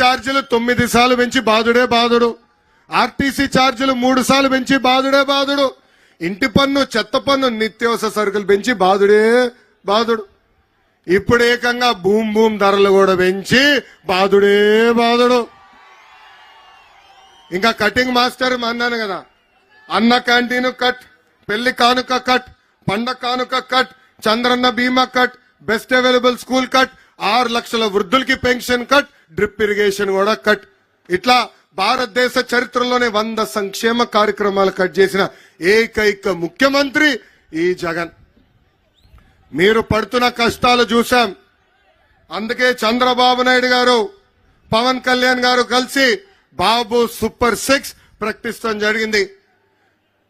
ఛార్జీలు తొమ్మిది సార్లు పెంచి బాధుడే బాధుడు. ఆర్టీసీ ఛార్జీలు మూడు సార్లు పెంచి బాధుడే బాధుడు. ఇంటి పన్ను చెత్త పన్ను నిత్యావసర సరుకులు పెంచి బాధుడే బాధుడు. ఇప్పుడు ఏకంగా భూమ్ భూమి ధరలు కూడా పెంచి బాధుడే బాధుడు. ఇంకా కటింగ్ మాస్టర్ అన్నాను కదా. అన్న క్యాంటీన్ కట్ పెళ్ళి కానుక కట్ పండ కానుక కట్ చంద్రన్న బీమా cut best available school cut ఆరు లక్షల వృద్ధులకి పెన్షన్ కట్ డ్రిప్ ఇరిగేషన్ కూడా కట్. ఇట్లా భారతదేశ చరిత్రలోనే వంద సంక్షేమ కార్యక్రమాలు కట్ చేసిన ఏకైక ముఖ్యమంత్రి ఈ జగన్. మీరు పడుతున్న కష్టాలు చూశాం. అందుకే చంద్రబాబు నాయుడు గారు పవన్ కళ్యాణ్ గారు కలిసి బాబు సూపర్ సిక్స్ ప్రకటించడం జరిగింది.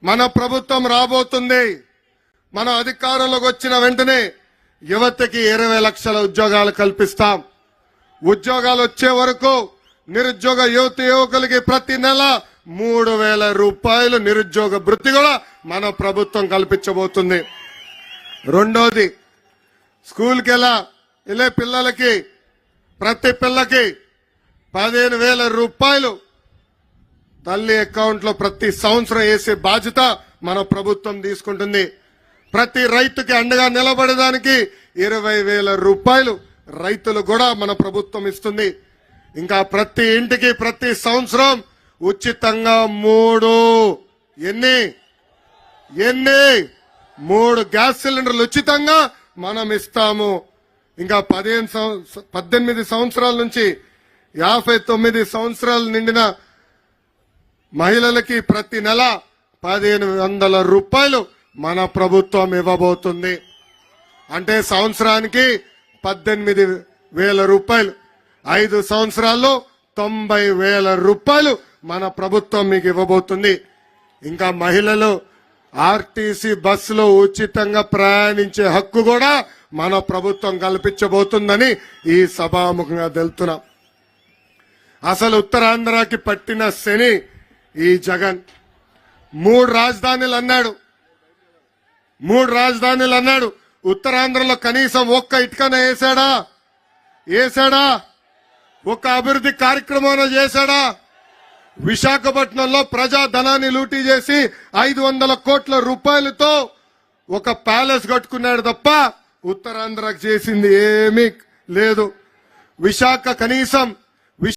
మన ప్రభుత్వం రాబోతుంది. మన అధికారంలోకి వచ్చిన వెంటనే యువతకి ఇరవై లక్షల ఉద్యోగాలు కల్పిస్తాం. ఉద్యోగాలు వచ్చే వరకు నిరుద్యోగ యువత యువకులకి ప్రతి నెల మూడు వేల రూపాయలు నిరుద్యోగ వృత్తి కూడా మన ప్రభుత్వం కల్పించబోతుంది. రెండోది స్కూల్కి ఎలా వెళ్ళే పిల్లలకి ప్రతి పిల్లకి పదిహేను వేల రూపాయలు తల్లి అకౌంట్లో ప్రతి సంవత్సరం వేసే బాధ్యత మన ప్రభుత్వం తీసుకుంటుంది. ప్రతి రైతుకి అండగా నిలబడడానికి ఇరవై వేల రూపాయలు రైతులు కూడా మన ప్రభుత్వం ఇస్తుంది. ఇంకా ప్రతి ఇంటికి ప్రతి సంవత్సరం ఉచితంగా మూడు ఎన్ని? ఎన్ని? మూడు గ్యాస్ సిలిండర్లు ఉచితంగా మనం ఇస్తాము. ఇంకా పదిహేను సంవ- పద్దెనిమిది సంవత్సరాల నుంచి యాభై తొమ్మిది సంవత్సరాలు నిండిన మహిళలకి ప్రతి నెల పదిహేను వందల రూపాయలు మన ప్రభుత్వం ఇవ్వబోతుంది. అంటే సంవత్సరానికి పద్దెనిమిది వేల రూపాయలు. ఐదు సంవత్సరాల్లో తొంభై వేల రూపాయలు మన ప్రభుత్వం మీకు ఇవ్వబోతుంది. ఇంకా మహిళలు ఆర్టీసీ బస్సులో ఉచితంగా ప్రయాణించే హక్కు కూడా మన ప్రభుత్వం కల్పించబోతుందని ఈ సభాముఖంగా తెలుతున్నాం. అసలు ఉత్తరాంధ్రకి పట్టిన శని ఈ జగన్. మూడు రాజధానులు అన్నాడు. మూడు రాజధానులు అన్నాడు. ఉత్తరాంధ్రలో కనీసం ఒక్క ఇటుకన వేసాడా వేసాడా ఒక్క అభివృద్ధి కార్యక్రమం చేశాడా? విశాఖపట్నంలో ప్రజా ధనాన్ని లూటీ చేసి ఐదు వందల కోట్ల రూపాయలతో ఒక ప్యాలెస్ కట్టుకున్నాడు తప్ప ఉత్తరాంధ్రకు చేసింది ఏమీ లేదు. విశాఖ కనీసం